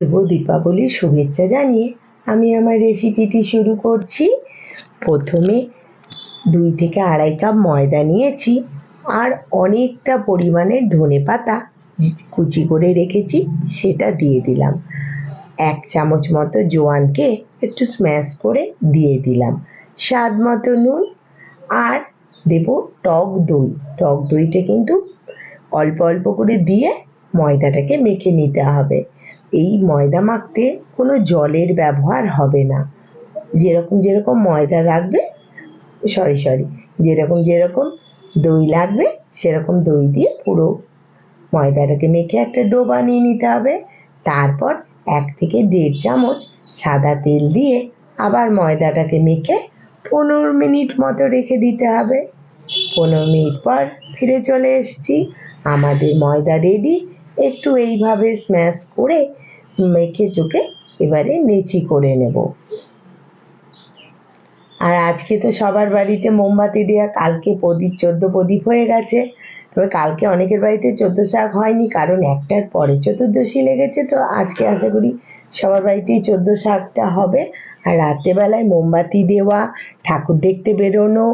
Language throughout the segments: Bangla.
শুভ দীপাবলির শুভেচ্ছা জানিয়ে আমি আমার রেসিপিটি শুরু করছি। প্রথমে দুই থেকে আড়াই কাপ ময়দা নিয়েছি আর অনেকটা পরিমাণে ধনে পাতা কুচি করে রেখেছি, সেটা দিয়ে দিলাম। এক চামচ মতো জোয়ানকে একটু স্ম্যাশ করে দিয়ে দিলাম। স্বাদ মতো নুন আর দেব টক দই। টক দইটা কিন্তু অল্প অল্প করে দিয়ে ময়দাটাকে মেখে নিতে হবে। এই ময়দা মাখতে কোনো জলের ব্যবহার হবে না। যেরকম যেরকম ময়দা লাগবে সরি সরি যেরকম যেরকম দই লাগবে, সেরকম দই দিয়ে পুরো ময়দাটাকে মেখে একটা ডো বানিয়ে নিতে হবে। তারপর এক থেকে দেড় চামচ সাদা তেল দিয়ে আবার ময়দাটাকে মেখে পনেরো মিনিট মতো রেখে দিতে হবে। পনেরো মিনিট পর ফিরে চলে এসেছি। আমাদের ময়দা রেডি একটু এইভাবে স্ম্যাশ করে মেখে চোখে এবারে নেচি করে নেব। আর আজকে তো সবার বাড়িতে মোমবাতি দেওয়া কালকে প্রদীপ, চোদ্দ প্রদীপ হয়ে গেছে। তবে কালকে অনেকের বাড়িতে চোদ্দ শাক হয়নি, কারণ একটার পরে চতুর্দশী লেগেছে। তো আজকে আশা করি সবার বাড়িতেই চোদ্দ শাকটা হবে। আর রাত্রেবেলায় মোমবাতি দেওয়া, ঠাকুর দেখতে বেরোনো,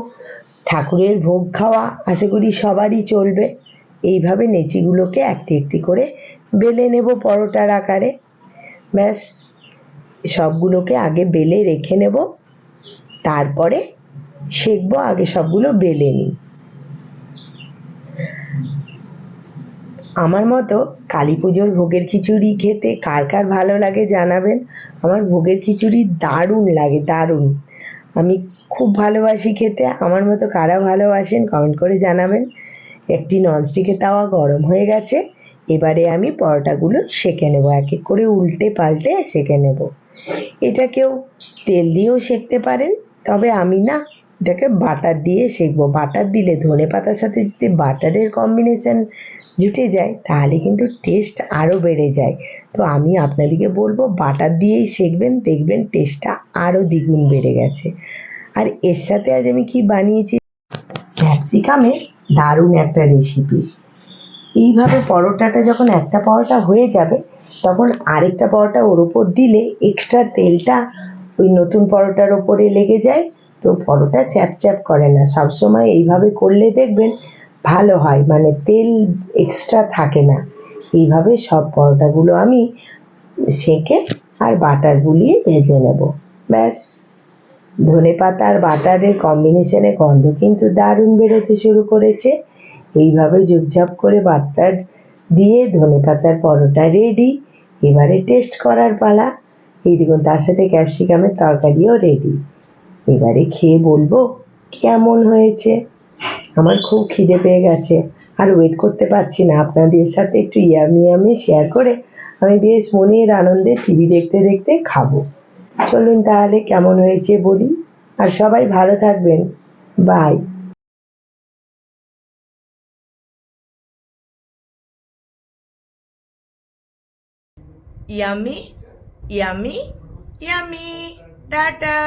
ঠাকুরের ভোগ খাওয়া, আশা করি সবারই চলবে। এইভাবে নেচিগুলোকে একটি একটি করে বেলে নেব পরোটার আকারে। ব্যাস, সবগুলোকে আগে বেলে রেখে নেব। তারপরে সেঁকবো আগে সবগুলো বেলে নিই। আমার মতো কালী পুজোর ভোগের খিচুড়ি খেতে কার কার ভালো লাগে জানাবেন? আমার ভোগের খিচুড়ি দারুণ লাগে, দারুণ। আমি খুব ভালোবাসি খেতে, আমার মতো কারা ভালোবাসেন কমেন্ট করে জানাবেন। একটি ননস্টিকের তাওয়া গরম হয়ে গেছে। এবারে আমি পরোটাগুলো সেঁকে নেব, এক এক করে উল্টে পাল্টে সেঁকে নেব। এটা কেউ তেল দিয়েও সেঁকতে পারেন, তবে আমি না এটাকে বাটার দিয়ে সেঁকবো। বাটার দিলে ধনে পাতার সাথে যদি বাটারের কম্বিনেশন জুটে যায়, তাহলে কিন্তু টেস্ট আরও বেড়ে যায়। তো আমি আপনাদেরকে বলব, বাটার দিয়েই সেঁকবেন, দেখবেন টেস্টটা আরও দ্বিগুণ বেড়ে গেছে। আর এর সাথে আজ আমি কি বানিয়েছি? ক্যাপসিকামের দারুণ একটা রেসিপি এইভাবে পরোটাটা যখন একটা পরোটা হয়ে যাবে, তখন আরেকটা পরোটা ওর ওপর দিলে এক্সট্রা তেলটা ওই নতুন পরোটার ওপরে লেগে যায়। তো পরোটা চ্যাপ চ্যাপ করে না। সবসময় এইভাবে করলে দেখবেন ভালো হয় মানে তেল এক্সট্রা থাকে না। এইভাবে সব পরোটাগুলো আমি সেঁকে আর বাটার গুলিয়ে ভেজে নেব। ব্যাস। ধনে পাতা আর বাটারের কম্বিনেশনে গন্ধ কিন্তু দারুণ বেরোতে শুরু করেছে। এইভাবে ঝুপঝাপ করে বাটার দিয়ে ধনে পাতার পরোটা রেডি এবারে টেস্ট করার পালা। এই দেখুন, তার সাথে ক্যাপসিকামের তরকারিও রেডি এবারে খেয়ে বলব কেমন হয়েছে। আমার খুব খিদে পেয়ে গেছে। আর ওয়েট করতে পারছি না। আপনাদের সাথে একটু ইয়ামি ইয়ামি শেয়ার করে আমি বেশ মনের আনন্দে টিভি দেখতে দেখতে খাব। চলুন তাহলে কেমন হয়েছে বলি। আর সবাই ভালো থাকবেন। Bye yummy yummy yummy tata